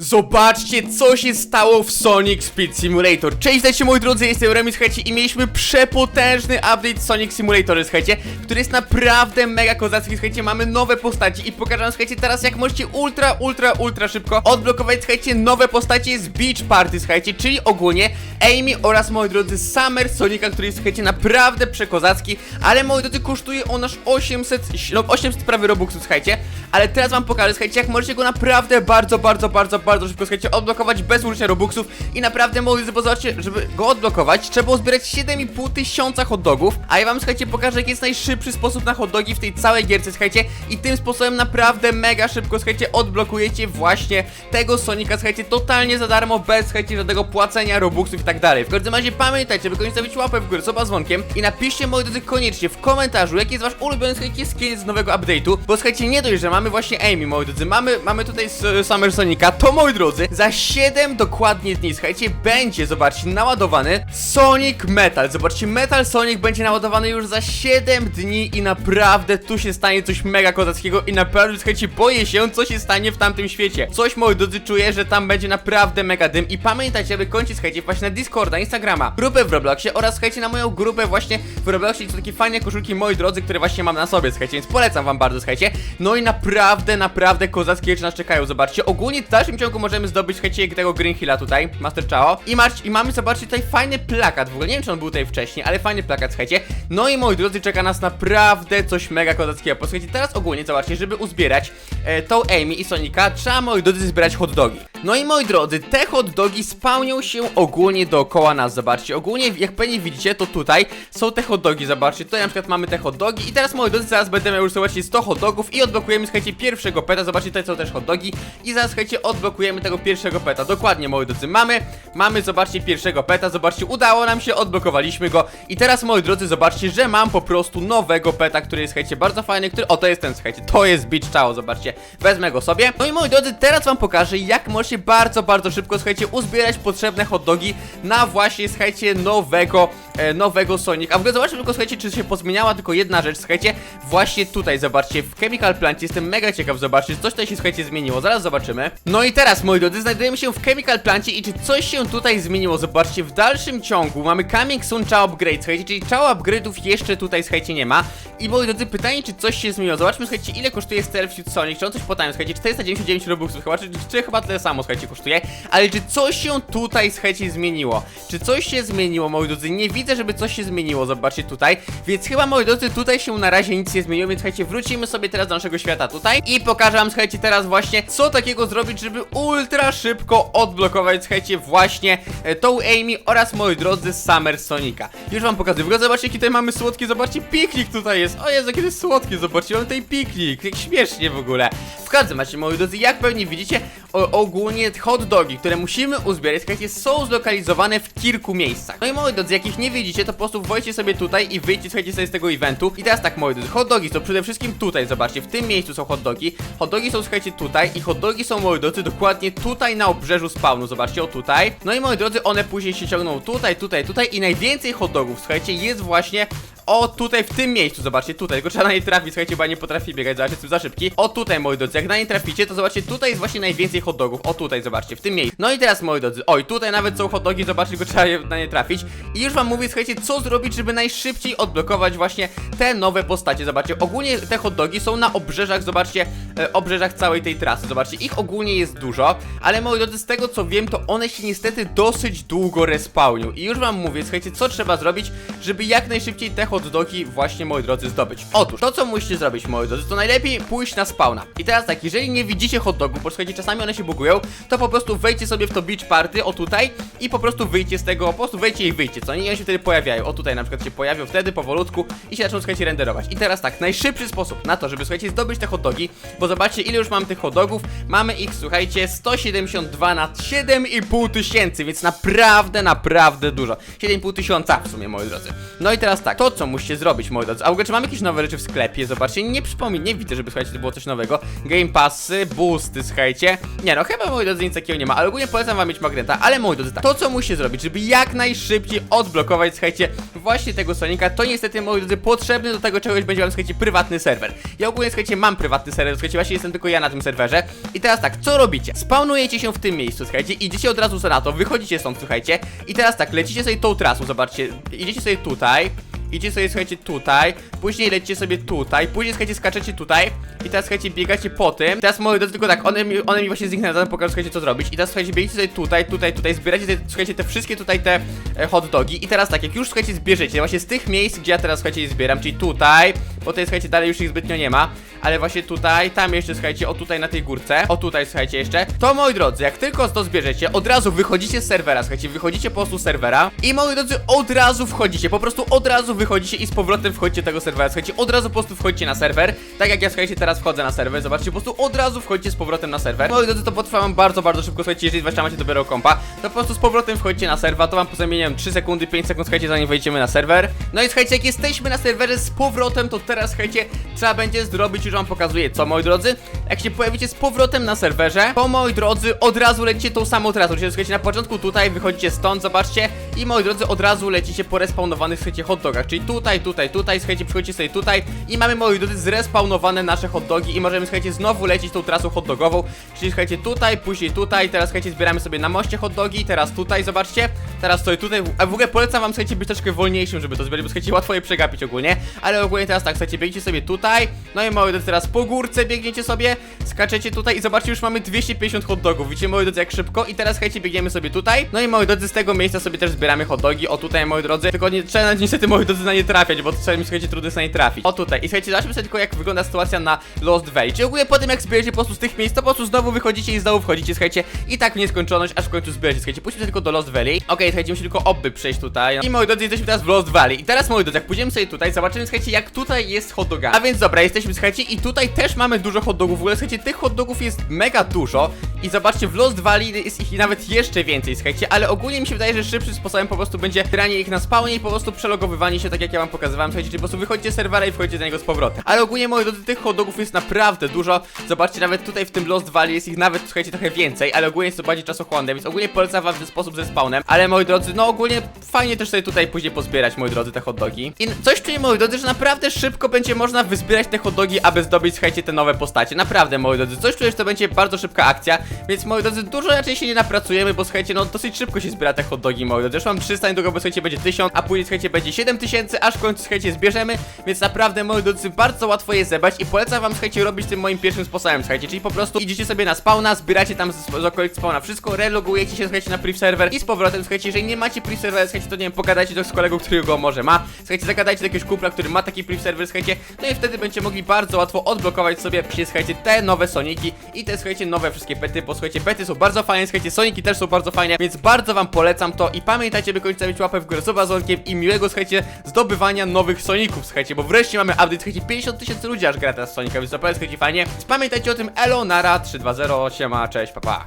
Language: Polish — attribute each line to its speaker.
Speaker 1: Zobaczcie, co się stało w Sonic Speed Simulator. Cześć, witajcie moi drodzy, jestem Remy, słuchajcie, i mieliśmy przepotężny update Sonic Simulator, słuchajcie, który jest naprawdę mega kozacki, słuchajcie, mamy nowe postaci i pokażę wam, słuchajcie, teraz jak możecie ultra, ultra, ultra szybko odblokować, słuchajcie, nowe postacie z Beach Party, słuchajcie, czyli ogólnie Amy oraz, moi drodzy, Summer Sonika, który jest, słuchajcie, naprawdę przekozacki, ale, moi drodzy, kosztuje on aż 800, no 800 prawie robuxów, słuchajcie, ale teraz wam pokażę, słuchajcie, jak możecie go naprawdę bardzo, bardzo, bardzo, bardzo szybko, słuchajcie, odblokować bez użycia robuxów. I naprawdę, moi drodzy, bo zobaczcie, żeby go odblokować, trzeba było zbierać 7,5 tysiąca hot dogów, a ja wam, słuchajcie, pokażę, jaki jest najszybszy sposób na hot dogi w tej całej gierce, słuchajcie, i tym sposobem naprawdę mega szybko, słuchajcie, odblokujecie właśnie tego Sonika, słuchajcie, totalnie za darmo, bez, słuchajcie, żadnego płacenia robuxów tak dalej. W każdym razie pamiętajcie, by koniecznie łapę w górę, z dzwonkiem i napiszcie, moi drodzy, koniecznie w komentarzu, jaki jest wasz ulubiony, skin z nowego update'u, bo słuchajcie, nie dość, że mamy właśnie Amy, moi drodzy, mamy, mamy tutaj Summer Sonika, to moi drodzy, za 7 dokładnie dni, słuchajcie, będzie, zobaczcie, naładowany Sonic Metal, zobaczcie, Metal Sonic będzie naładowany już za 7 dni i naprawdę tu się stanie coś mega kozackiego i naprawdę, słuchajcie, boję się, co się stanie w tamtym świecie. Coś, moi drodzy, czuję, że tam będzie naprawdę mega dym i pamiętajcie, aby kończyć, słuchajcie, właśnie na Discorda, Instagrama, grupę w Robloxie oraz, słuchajcie, na moją grupę właśnie w Robloxie, to takie fajne koszulki, moi drodzy, które właśnie mam na sobie, słuchajcie, więc polecam wam bardzo, słuchajcie. No i naprawdę, naprawdę kozackie rzeczy nas czekają, zobaczcie. Ogólnie w dalszym ciągu możemy zdobyć, słuchajcie, tego Green Hilla tutaj, Master Chao. I, masz, I mamy, zobaczcie, tutaj fajny plakat, w ogóle nie wiem, czy on był tutaj wcześniej, ale fajny plakat, słuchajcie. No i moi drodzy, czeka nas naprawdę coś mega kozackiego. Posłuchajcie, teraz ogólnie, zobaczcie, żeby uzbierać e, tą Amy i Sonika, trzeba, moi drodzy, zbierać hot dogi. No i moi drodzy, te hot dogi spełnią się ogólnie dookoła nas, zobaczcie. Ogólnie, jak pewnie widzicie, to tutaj są te hot dogi, zobaczcie. Tutaj na przykład mamy te hot dogi i teraz, moi drodzy, zaraz miał już, zobaczcie, 100 hot dogów i odblokujemy, słuchajcie, pierwszego peta. Zobaczcie, tutaj są też hot dogi i zaraz, słuchajcie, odblokujemy tego pierwszego peta. Dokładnie, moi drodzy, mamy, mamy, zobaczcie, pierwszego peta, zobaczcie, udało nam się, odblokowaliśmy go i teraz, moi drodzy, zobaczcie, że mam po prostu nowego peta, który jest, słuchajcie, bardzo fajny, który, o, to jest ten, słuchajcie, to jest Beach Chao, zobaczcie, wezmę go sobie. No i, moi drodzy, teraz wam pokażę, jak możecie bardzo, bardzo szybko, słuchajcie, uzbierać potrzebne hot dogi na właśnie, słuchajcie, nowego, nowego Sonic. A w ogóle zobaczmy tylko, słuchajcie, czy się pozmieniała tylko jedna rzecz, słuchajcie, właśnie tutaj, zobaczcie, w Chemical Plancie, jestem mega ciekaw zobaczyć, coś tutaj się, słuchajcie, zmieniło, zaraz zobaczymy. No i teraz, moi drodzy, znajdujemy się w Chemical Plancie i czy coś się tutaj zmieniło, zobaczcie, w dalszym ciągu mamy Coming Soon Chao Upgrade, słuchajcie, czyli Chao Upgrade'ów jeszcze tutaj, słuchajcie, nie ma. I moi drodzy, pytanie, czy coś się zmieniło, zobaczmy, słuchajcie, ile kosztuje Stealth Sonic, czy on coś podaje, słuchajcie, 499 robuxów chyba, czy, czy chyba tyle samo, słuchajcie, kosztuje, ale czy coś się tutaj, słuchajcie, zmieniło? Czy coś się zmieniło, moi drodzy? Nie widzę, żeby coś się zmieniło, zobaczcie tutaj, więc chyba, moi drodzy, tutaj się na razie nic nie zmieniło, więc słuchajcie, wrócimy sobie teraz do naszego świata tutaj i pokażę wam, słuchajcie, teraz właśnie, co takiego zrobić, żeby ultra szybko odblokować, słuchajcie, właśnie e, tą Amy oraz, moi drodzy, Summer Sonika. Już wam pokazuję, zobaczcie, jaki tutaj mamy słodki, zobaczcie, piknik tutaj jest, o Jezu, jest słodki, zobaczcie, mamy tutaj piknik, jak śmiesznie w ogóle. W każdym razie, moi drodzy, jak pewnie widzicie, o, ogólnie hot dogi, które musimy uzbierać, słuchajcie, są zlokalizowane w kilku miejscach. No i moi drodzy, jak ich nie widzicie, to po prostu wchodźcie sobie tutaj i wyjdźcie, słuchajcie, sobie z tego eventu. I teraz tak, moi drodzy, hot dogi są przede wszystkim tutaj, zobaczcie, w tym miejscu są hot dogi. Hot dogi są, słuchajcie, tutaj i hot dogi są, moi drodzy, dokładnie tutaj na obrzeżu spawnu, zobaczcie, o tutaj. No i moi drodzy, one później się ciągną tutaj, tutaj, tutaj i najwięcej hot dogów, słuchajcie, jest właśnie o tutaj w tym miejscu, zobaczcie, tutaj, tylko trzeba na nie trafić, słuchajcie, bo nie potrafię biegać, zobaczcie, jestem za szybki. O tutaj, moi drodzy, jak na nie traficie, to zobaczcie, tutaj jest właśnie najwięcej hot dogów, o tutaj, zobaczcie, w tym miejscu. No i teraz, moi drodzy, oj, tutaj nawet są hot dogi, zobaczcie, tylko trzeba je- na nie trafić. I już wam mówię, słuchajcie, co zrobić, żeby najszybciej odblokować właśnie te nowe postacie, zobaczcie, ogólnie te hot dogi są na obrzeżach, zobaczcie, e, obrzeżach całej tej trasy, zobaczcie, ich ogólnie jest dużo, ale moi drodzy, z tego co wiem, to one się niestety dosyć długo respawnią. I już wam mówię, słuchajcie, co trzeba zrobić, żeby jak najszybciej te hot dogi właśnie, moi drodzy, zdobyć. Otóż, to co musicie zrobić, moi drodzy, to najlepiej pójść na spawna. I teraz tak, jeżeli nie widzicie hot dogów, bo słuchajcie, czasami one się bugują, to po prostu wejdźcie sobie w to beach party, o tutaj, i po prostu wyjdźcie z tego, po prostu wejdźcie i wyjdźcie, co nie? One się wtedy pojawiają. O tutaj na przykład się pojawią wtedy powolutku i się zaczną, słuchajcie, renderować. I teraz tak, najszybszy sposób na to, żeby, słuchajcie, zdobyć te hot dogi, bo zobaczcie, ile już mam tych hot dogów. Mamy ich, słuchajcie, 172 na 7,5 tysięcy, więc naprawdę, naprawdę dużo. 7,5 tysiąca w sumie, moi drodzy. No i teraz tak, to co musicie zrobić, moi drodzy. A w ogóle, czy mamy jakieś nowe rzeczy w sklepie? Zobaczcie, nie przypomnę, nie widzę, żeby, słuchajcie, to było coś nowego. Game Passy, boosty, słuchajcie. Nie no, chyba, moi drodzy, nic takiego nie ma, ale ogólnie polecam wam mieć magneta, ale moi drodzy, tak, to co musicie zrobić, żeby jak najszybciej odblokować, słuchajcie, właśnie tego Sonika, to niestety, moi drodzy, potrzebny do tego czegoś będzie wam, słuchajcie, prywatny serwer. Ja ogólnie, słuchajcie, mam prywatny serwer, słuchajcie, właśnie jestem tylko ja na tym serwerze. I teraz tak, co robicie? Spawnujecie się w tym miejscu, słuchajcie, idziecie od razu na to, wychodzicie stąd, słuchajcie, i teraz tak, lecicie sobie tą trasą, zobaczcie, idziecie sobie tutaj, Idziecie sobie, słuchajcie, tutaj, później lecicie sobie tutaj, później, słuchajcie, skaczecie tutaj i teraz, słuchajcie, biegacie po tym. Teraz, moi drodzy, tylko tak, one mi, one mi właśnie zniknęły, zaraz pokażę, słuchajcie, co zrobić. I teraz, słuchajcie, biegacie sobie tutaj, tutaj, tutaj, zbieracie, te, słuchajcie, te wszystkie tutaj te e, hot dogi i teraz tak, jak już, słuchajcie, zbierzecie, właśnie z tych miejsc, gdzie ja teraz, słuchajcie, je zbieram, czyli tutaj, bo tutaj, słuchajcie, dalej już ich zbytnio nie ma, ale właśnie tutaj, tam jeszcze, słuchajcie, o tutaj na tej górce, o tutaj, słuchajcie, jeszcze, to, moi drodzy, jak tylko to zbierzecie, od razu wychodzicie z serwera, słuchajcie, wychodzicie po prostu z serwera. I, moi drodzy, od razu wchodzicie, po prostu od razu wychodzicie i z powrotem wchodzicie tego serwera, słuchajcie, od razu po prostu wchodzicie na serwer, tak jak ja, słuchajcie, teraz wchodzę na serwer, zobaczcie, po prostu od razu wchodzicie z powrotem na serwer, moi drodzy, to potrwa wam bardzo, bardzo szybko, słuchajcie, jeżeli zwłaszcza macie dopiero kompa, to po prostu z powrotem wchodzicie na serwer, to wam po zamieniu 3 sekundy, 5 sekund, słuchajcie, zanim wejdziemy na serwer, no i słuchajcie, jak jesteśmy na serwerze z powrotem, to teraz, słuchajcie, trzeba będzie zrobić, już wam pokazuję, co, moi drodzy, jak się pojawicie z powrotem na serwerze, to, moi drodzy, od razu lecicie tą samą trasą, czyli słuchajcie, na początku tutaj, wychodzicie stąd, zobaczcie, i moi drodzy, od razu lecicie po respawnowanych, słuchajcie, hot dogach, czyli tutaj, tutaj, tutaj, słuchajcie, przychodzicie sobie tutaj i mamy, moi drodzy, zrespawnowane nasze hot dogi i możemy, słuchajcie, znowu lecieć tą trasą hot dogową, czyli słuchajcie, tutaj, później tutaj, teraz, słuchajcie, zbieramy sobie na moście hot dogi, teraz tutaj, zobaczcie, teraz sobie tutaj, a w ogóle polecam wam, słuchajcie, być troszkę wolniejszym, żeby to zbierać, bo słuchajcie, łatwo je przegapić ogólnie, ale ogólnie teraz tak, słuchajcie, biegniecie sobie tutaj, no i moi drodzy, teraz po górce biegniecie sobie, skaczecie tutaj i zobaczcie, już mamy 250 hot dogów, widzicie, moi drodzy, jak szybko? I teraz, słuchajcie, biegniemy sobie tutaj, no i moi drodzy, z tego miejsca sobie też zbieramy hot dogi, o tutaj, moi drodzy, tylko nie trzeba niestety, moi drodzy, na nie trafiać, bo to czasami, słuchajcie, trudno jest na nie trafić, o tutaj, i słuchajcie, zobaczmy sobie tylko, jak wygląda sytuacja na Lost Valley, czyli ogólnie po tym, jak zbierzecie po prostu z tych miejsc, to po prostu znowu wychodzicie i znowu wchodzicie, słuchajcie, i tak w nieskończoność, aż w końcu zbierzecie, słuchajcie, pójdźmy tylko do Lost Valley, okej, słuchajcie, musimy tylko obby przejść tutaj, i moi drodzy, jesteśmy teraz w Lost Valley, i teraz, moi drodzy, jak pójdziemy sobie tutaj, zobaczymy, słuchajcie, jak tutaj jest hot doga, a więc dobra, jesteśmy, słuchajcie, i tutaj też mamy dużo hot dogów, w ogóle, słuchajcie, tych hot dogów jest mega dużo, i zobaczcie, w Lost Valley jest ich nawet jeszcze więcej, słuchajcie, ale ogólnie mi się wydaje, że szybszym sposobem po prostu będzie granie ich na spawnie i po prostu przelogowywanie się, tak jak ja wam pokazywałem, słuchajcie, czyli po prostu wychodzicie z serwera i wchodzicie do niego z powrotem. Ale ogólnie, moi drodzy, tych hot dogów jest naprawdę dużo, zobaczcie, nawet tutaj w tym Lost Valley jest ich nawet, słuchajcie, trochę więcej, ale ogólnie jest to bardziej czasochłonne, więc ogólnie polecam wam ten sposób ze spawnem, ale moi drodzy, no ogólnie fajnie też sobie tutaj później pozbierać, moi drodzy, te hot dogi. I coś czuję, moi drodzy, że naprawdę szybko będzie można wyzbierać te hot dogi, aby zdobyć, słuchajcie, te nowe postacie, naprawdę, moi drodzy, coś czuję, że to będzie bardzo szybka akcja, więc moi drodzy, dużo raczej się nie napracujemy, bo słuchajcie, no dosyć szybko się zbiera te hot dogi, moi drodzy, już mam 300 niedługo, bo słuchajcie, będzie 1000, a później, słuchajcie, będzie 7000, aż w końcu, słuchajcie, zbierzemy, więc naprawdę, moi drodzy, bardzo łatwo je zebrać i polecam wam, słuchajcie, robić tym moim pierwszym sposobem, słuchajcie, czyli po prostu idziecie sobie na spawna, zbieracie tam z, z okolic spawna wszystko, relogujecie się, słuchajcie, na priv server i z powrotem, słuchajcie, jeżeli nie macie priv serwer, słuchajcie, to nie wiem, pogadajcie to z kolegą, który go może ma, słuchajcie, zagadajcie do jakiegoś kupla, który ma taki priv serwer, słuchajcie, no i wtedy będziecie mogli bardzo łatwo odblokować sobie, słuchajcie, te nowe Soniki i te, słuchajcie, nowe wszystkie bo słuchajcie, pety są bardzo fajne, słuchajcie, Soniki też są bardzo fajne, więc bardzo wam polecam to i pamiętajcie, by kończyć stawić łapę w górę z obrazonkiem i miłego, słuchajcie, zdobywania nowych Soników, słuchajcie, bo wreszcie mamy update, słuchajcie, 50 tysięcy ludzi aż gra teraz w Sonika, więc to słuchajcie, fajnie, więc pamiętajcie o tym, elo, nara, 320, siema, cześć, papa. Pa.